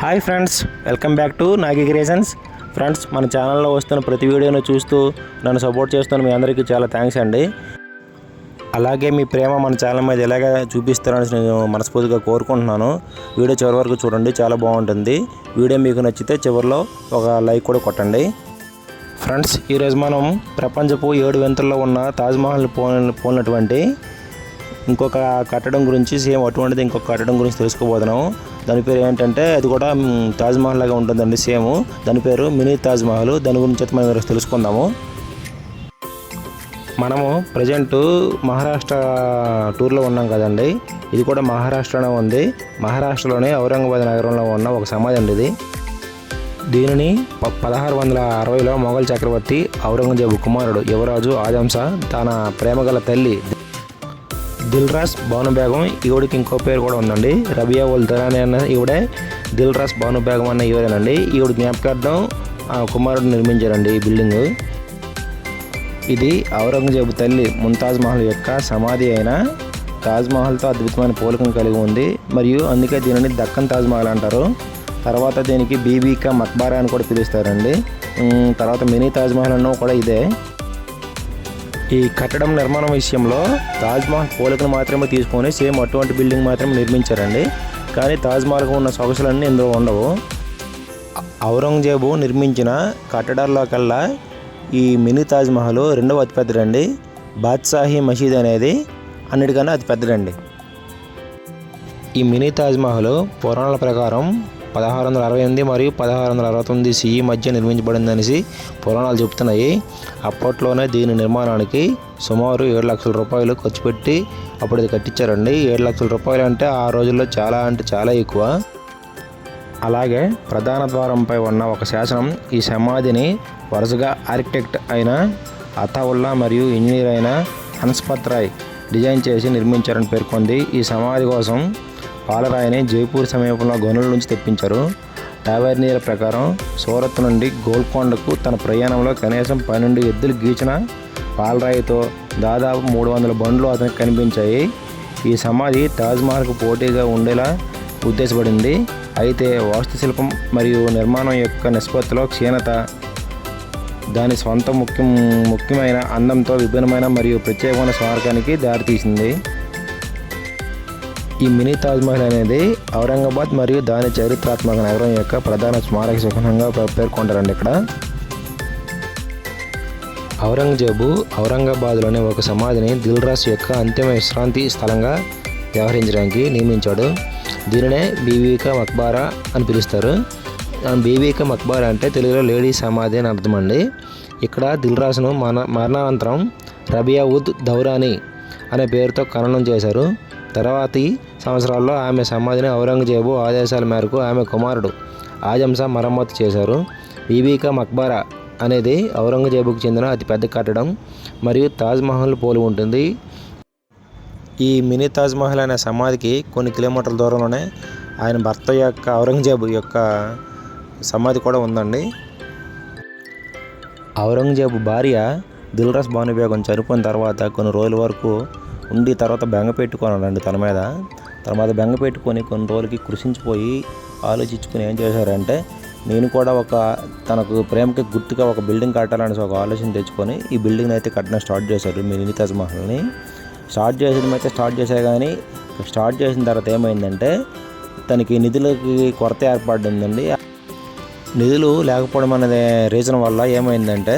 Hi friends welcome back to Nagi creations. Friends మన ఛానల్లో వస్తున్న ప్రతి వీడియోను చూస్తూ నన్ను సపోర్ట్ చేస్తున్న మీ అందరికీ చాలా థ్యాంక్స్ అండి. అలాగే మీ ప్రేమ మన ఛానల్ మీద ఎలాగ చూపిస్తారని నేను మనస్ఫూర్తిగా కోరుకుంటున్నాను. వీడియో చివరి వరకు చూడండి చాలా బాగుంటుంది. వీడియో మీకు నచ్చితే చివరిలో ఒక లైక్ కూడా కొట్టండి. ఫ్రెండ్స్ ఈరోజు మనం ప్రపంచపు ఏడు వింతల్లో ఉన్న తాజ్మహల్ పో పోలినటువంటి ఇంకొక కట్టడం గురించి సేమ్ అటువంటిది ఇంకొక కట్టడం గురించి తెలుసుకోబోతున్నాము. దాని పేరు ఏంటంటే అది కూడా తాజ్మహల్ లాగా ఉంటుందండి సేమ్. దాని పేరు మినీ తాజ్మహల్ దాని గురించి అయితే మనం తెలుసుకుందాము. మనము ప్రజెంట్ మహారాష్ట్ర టూర్లో ఉన్నాం కదండి. ఇది కూడా మహారాష్ట్రలో ఉంది. మహారాష్ట్రలోనే ఔరంగాబాద్ నగరంలో ఉన్న ఒక సమాధి అండి ఇది. దీనిని పదహారు వందల అరవైలో మొఘల్ చక్రవర్తి ఔరంగజేబు కుమారుడు యువరాజు ఆజంసా తన ప్రేమగల తల్లి దిల్రాస్ భాను బేగం ఈవిడికి ఇంకో పేరు కూడా ఉందండి. రబియా ఉల్ దరాని అన్న ఈవిడే దిల్రాస్ భాను బేగం అన్న ఈవిడేనండి. ఈవిడ జ్ఞాపకార్థం ఆ కుమారుడు నిర్మించారండి ఈ బిల్డింగ్ ఇది ఔరంగజేబు తల్లి ముంతాజ్ మహల్ యొక్క సమాధి అయిన తాజ్మహల్తో అద్భుతమైన పోలికను కలిగి ఉంది. మరియు అందుకే దీనిని దక్కన్ తాజ్మహల్ అంటారు. తర్వాత దీనికి బీబీకా మక్బారా అని కూడా పిలుస్తారండి. తర్వాత మినీ తాజ్మహల్ అన్నో అన్న కూడా ఇదే. ఈ కట్టడం నిర్మాణం విషయంలో తాజ్మహల్ పోలికను మాత్రమే తీసుకొని సేమ్ అటువంటి బిల్డింగ్ మాత్రమే నిర్మించారండి. కానీ తాజ్మహల్కు ఉన్న సొగసులన్నీ ఇందులో ఉండవు. ఔరంగజేబు నిర్మించిన కట్టడాల్లో కల్లా ఈ మినీ తాజ్మహల్ రెండవ అతిపెద్దదండి బాద్షాహి మసీద్ అనేది అన్నిటికన్నా అతిపెద్దదండి ఈ మినీ తాజ్మహల్ పురాణాల ప్రకారం పదహారు వందల అరవై ఎనిమిది మరియు పదహారు వందల అరవై తొమ్మిది సిఈ మధ్య నిర్మించబడిందనేసి పురాణాలు చెబుతున్నాయి అప్పట్లోనే దీని నిర్మాణానికి సుమారు ఏడు లక్షల రూపాయలు ఖర్చు పెట్టి అప్పుడు ఇది కట్టించారండి. ఏడు లక్షల రూపాయలు అంటే ఆ రోజుల్లో చాలా అంటే చాలా ఎక్కువ. అలాగే ప్రధాన ద్వారంపై ఉన్న ఒక శాసనం ఈ సమాధిని వరుసగా ఆర్కిటెక్ట్ అయిన అతావుల్లా మరియు ఇంజనీర్ అయిన హన్స్పత్ రాయ్ డిజైన్ చేసి నిర్మించారని పేర్కొంది. ఈ సమాధి కోసం పాలరాయిని జైపూర్ సమీపంలో గనుల నుంచి తెప్పించారు. టావర్నీల ప్రకారం సూరత్ నుండి గోల్కొండకు తన ప్రయాణంలో కనీసం పన్నెండు ఎద్దులు గీచిన పాలరాయితో దాదాపు మూడు వందల బండ్లు అతనికి కనిపించాయి. ఈ సమాధి తాజ్మహల్కు పోటీగా ఉండేలా ఉద్దేశపడింది. అయితే వాస్తుశిల్పం మరియు నిర్మాణం యొక్క నిష్పత్తిలో క్షీణత దాని స్వంత ముఖ్యం ముఖ్యమైన అందంతో విభిన్నమైన మరియు ప్రత్యేకమైన స్మారకానికి దారితీసింది. ఈ మినీ తాజ్మహల్ అనేది ఔరంగాబాద్ మరియు దాని చరిత్రాత్మక నగరం యొక్క ప్రధాన స్మారక చిహ్నంగా పేర్కొంటారండి ఇక్కడ. ఔరంగజేబు ఔరంగాబాద్లోని ఒక సమాధిని దిల్రాస్ యొక్క అంతిమ విశ్రాంతి స్థలంగా వ్యవహరించడానికి నియమించాడు. దీనినే బీవీక మక్బారా అని పిలుస్తారు. బీవీక బీవీకా మక్బారా అంటే తెలుగులో లేడీ సమాధి అని అర్థం అండి. ఇక్కడ దిల్రాస్ను మన మరణానంతరం రబియా ఉద్ దౌరాని అనే పేరుతో ఖననం చేశారు. తర్వాతి సంవత్సరాల్లో ఆమె సమాధిని ఔరంగజేబు ఆదేశాల మేరకు ఆమె కుమారుడు ఆజంసా మరమ్మతు చేశారు. బీబీకా మక్బారా అనేది ఔరంగజేబుకు చెందిన అతిపెద్ద కట్టడం మరియు తాజ్మహల్ పోలి ఉంటుంది. ఈ మినీ తాజ్మహల్ అనే సమాధికి కొన్ని కిలోమీటర్ల దూరంలోనే ఆయన భర్త యొక్క ఔరంగజేబు యొక్క సమాధి కూడా ఉందండి. ఔరంగజేబు భార్య దిల్రాస్ భానుబేగం చనిపోయిన తర్వాత కొన్ని రోజుల వరకు ఉండి తర్వాత బెంగ పెట్టుకున్నాడండి తన మీద. తర్వాత బెంగ పెట్టుకొని కొన్ని రోజులకి కృషించిపోయి ఆలోచించుకుని ఏం చేశారంటే నేను కూడా ఒక తనకు ప్రేమకి గుర్తుగా ఒక బిల్డింగ్ కట్టాలనేసి ఒక ఆలోచన తెచ్చుకొని ఈ బిల్డింగ్ అయితే కట్టడం స్టార్ట్ చేశారు మీ తాజ్ మహల్ని స్టార్ట్ చేసేది అయితే స్టార్ట్ చేశారు కానీ స్టార్ట్ చేసిన తర్వాత ఏమైందంటే తనకి నిధులకి కొరత ఏర్పడిందండి. నిధులు లేకపోవడం అనేది రీజన్ వల్ల ఏమైందంటే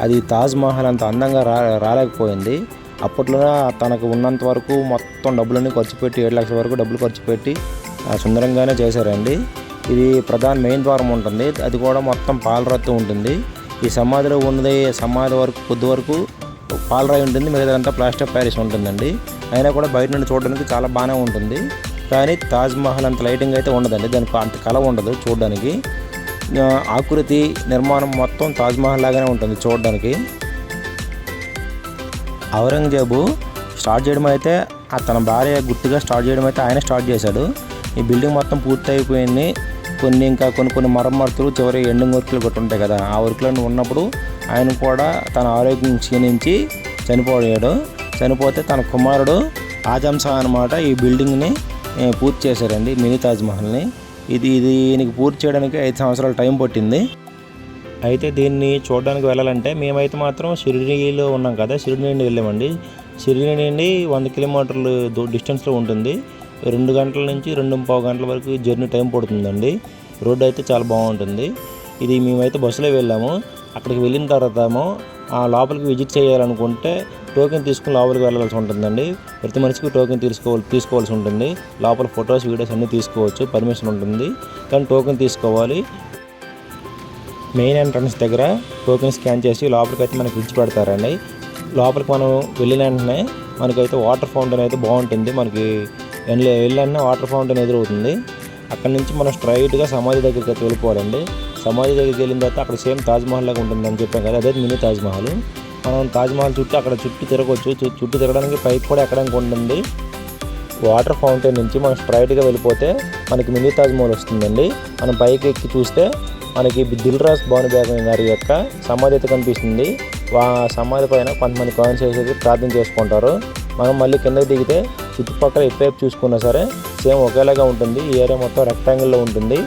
అది తాజ్ మహల్ అంత అందంగా రా రాలేకపోయింది. అప్పట్లో తనకు ఉన్నంత వరకు మొత్తం డబ్బులన్నీ ఖర్చు పెట్టి ఏడు లక్షల వరకు డబ్బులు ఖర్చు పెట్టి ఆ, సుందరంగానే చేశారండి. ఇది ప్రధాన మెయిన్ ద్వారం ఉంటుంది. అది కూడా మొత్తం పాలరత్తు ఉంటుంది. ఈ సమాధిలో ఉన్నది సమాధి వరకు కొద్ది వరకు పాలరాయి ఉంటుంది. మిగతాదంతా ప్లాస్టర్ ప్యారిస్ ఉంటుందండి. అయినా కూడా బయట నుండి చూడడానికి చాలా బాగానే ఉంటుంది. కానీ తాజ్మహల్ అంత లైటింగ్ అయితే ఉండదండి. దానికి అంత కళ ఉండదు చూడడానికి. ఆకృతి నిర్మాణం మొత్తం తాజ్మహల్ లాగానే ఉంటుంది చూడడానికి. ఔరంగజేబు స్టార్ట్ చేయడం అయితే తన భార్య గుర్తుగా స్టార్ట్ చేయడం అయితే ఆయన స్టార్ట్ చేశాడు. ఈ బిల్డింగ్ మొత్తం పూర్తి అయిపోయింది కొన్ని ఇంకా కొన్ని కొన్ని మరమ్మతులు చివరి ఎండింగ్ వర్క్లు కొట్టి ఉంటాయి కదా ఆ వర్క్లను ఉన్నప్పుడు ఆయన కూడా తన ఆరోగ్యం క్షీణించి చనిపోయాడు. చనిపోతే తన కుమారుడు ఆజం షా అనమాట ఈ బిల్డింగ్ని పూర్తి చేశారండి మినీ తాజ్ మహల్ని ఇది ఇది దీనికి పూర్తి చేయడానికి ఐదు సంవత్సరాలు టైం పట్టింది. అయితే దీన్ని చూడడానికి వెళ్ళాలంటే మేమైతే మాత్రం షిరిడీలో ఉన్నాం కదా. షిరిడి నుండి వెళ్ళామండి. షిరిడి నుండి వంద కిలోమీటర్లు దూ- డిస్టెన్స్లో ఉంటుంది. రెండు గంటల నుంచి రెండు పావు గంటల వరకు జర్నీ టైం పడుతుందండి. రోడ్డు అయితే చాలా బాగుంటుంది. ఇది మేమైతే బస్సులో వెళ్ళాము. అక్కడికి వెళ్ళిన తర్వాత ఏమో ఆ లోపలికి విజిట్ చేయాలనుకుంటే టోకెన్ తీసుకుని లోపలికి వెళ్ళాల్సి ఉంటుందండి. ప్రతి మనిషికి టోకెన్ తీసుకోవాలి తీసుకోవాల్సి ఉంటుంది. లోపల ఫొటోస్ వీడియోస్ అన్నీ తీసుకోవచ్చు. పర్మిషన్ ఉంటుంది. కానీ టోకెన్ తీసుకోవాలి. మెయిన్ ఎంట్రన్స్ దగ్గర టోకెన్ స్కాన్ చేసి లోపలికి అయితే మనకి విడిచి పెడతారండి. లోపలికి మనం వెళ్ళిన వెంటనే మనకైతే వాటర్ ఫౌంటైన్ అయితే బాగుంటుంది. మనకి వెళ్ళి వెళ్ళిన వాటర్ ఫౌంటైన్ ఎదురవుతుంది. అక్కడ నుంచి మనం స్ట్రైట్గా సమాధి దగ్గరికి అయితే వెళ్ళిపోవాలండి. సమాధి దగ్గరికి వెళ్ళిన తర్వాత అక్కడ సేమ్ తాజ్మహల్ లాగా ఉంటుంది అని చెప్పాం కదా అదే మినీ తాజ్మహల్. మనం తాజ్మహల్ చుట్టూ అక్కడ చుట్టూ తిరగవచ్చు చుట్టూ తిరగడానికి పైకి కూడా ఎక్కడానికి ఉంటుంది వాటర్ ఫౌంటైన్ నుంచి మనం స్ట్రైట్గా వెళ్ళిపోతే మనకి మినీ తాజ్మహల్ వస్తుందండి. మనం పైకి ఎక్కి చూస్తే మనకి దిల్ రాజ్ భాను బేగం గారి యొక్క సమాధి అయితే కనిపిస్తుంది. వా సమాధి పైన కొంతమంది కాయిన్స్ వేసేసి ప్రార్థన చేసుకుంటారు. మనం మళ్ళీ కిందకి దిగితే చుట్టుపక్కల ఎటువైపు చూసుకున్నా సరే సేమ్ ఒకేలాగా ఉంటుంది. ఈ ఏరియా మొత్తం రెక్టాంగిల్లో ఉంటుంది.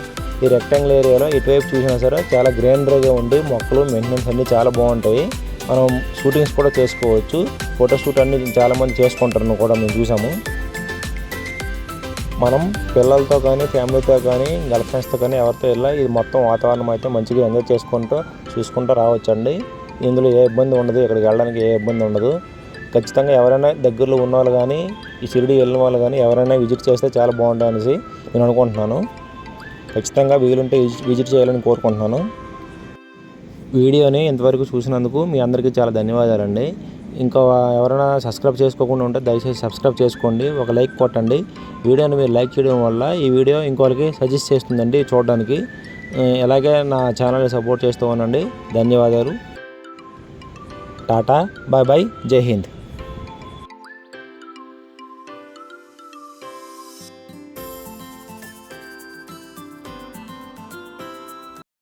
ఈ రెక్టాంగిల్ ఏరియాలో ఎటువైపు చూసినా సరే చాలా గ్రీనరీగా ఉండి మొక్కలు మెయింటెనెన్స్ అన్నీ చాలా బాగుంటాయి. మనం షూటింగ్స్ కూడా చేసుకోవచ్చు. ఫోటో షూట్ అన్ని చాలామంది చేసుకుంటారు కూడా మేము చూసాము. మనం పిల్లలతో కానీ ఫ్యామిలీతో కానీ గర్ల్ ఫ్రెండ్స్తో కానీ ఎవరితో వెళ్ళా ఇది మొత్తం వాతావరణం అయితే మంచిగా ఎంజాయ్ చేసుకుంటూ చూసుకుంటూ రావచ్చండి. ఇందులో ఏ ఇబ్బంది ఉండదు ఇక్కడికి వెళ్ళడానికి ఏ ఇబ్బంది ఉండదు. ఖచ్చితంగా ఎవరైనా దగ్గరలో ఉన్న వాళ్ళు కానీ ఈ షిరిడి వెళ్ళిన వాళ్ళు కానీ ఎవరైనా విజిట్ చేస్తే చాలా బాగుంటుంది అనేసి నేను అనుకుంటున్నాను. ఖచ్చితంగా వీలుంటే విజిట్ విజిట్ చేయాలని కోరుకుంటున్నాను. వీడియోని ఇంతవరకు చూసినందుకు మీ అందరికీ చాలా ధన్యవాదాలండి. ఇంకా ఎవరైనా సబ్స్క్రైబ్ చేసుకోకుండా ఉంటే దయచేసి సబ్స్క్రైబ్ చేసుకోండి. ఒక లైక్ కొట్టండి. వీడియోని మీరు లైక్ చేయడం వల్ల ఈ వీడియో ఇంకోరికి సజెస్ట్ చేస్తుందండి చూడడానికి. ఇలాగే నా ఛానల్ని సపోర్ట్ చేస్తూ ఉండండి. ధన్యవాదాలు. టాటా బాయ్ బాయ్ జై హింద్.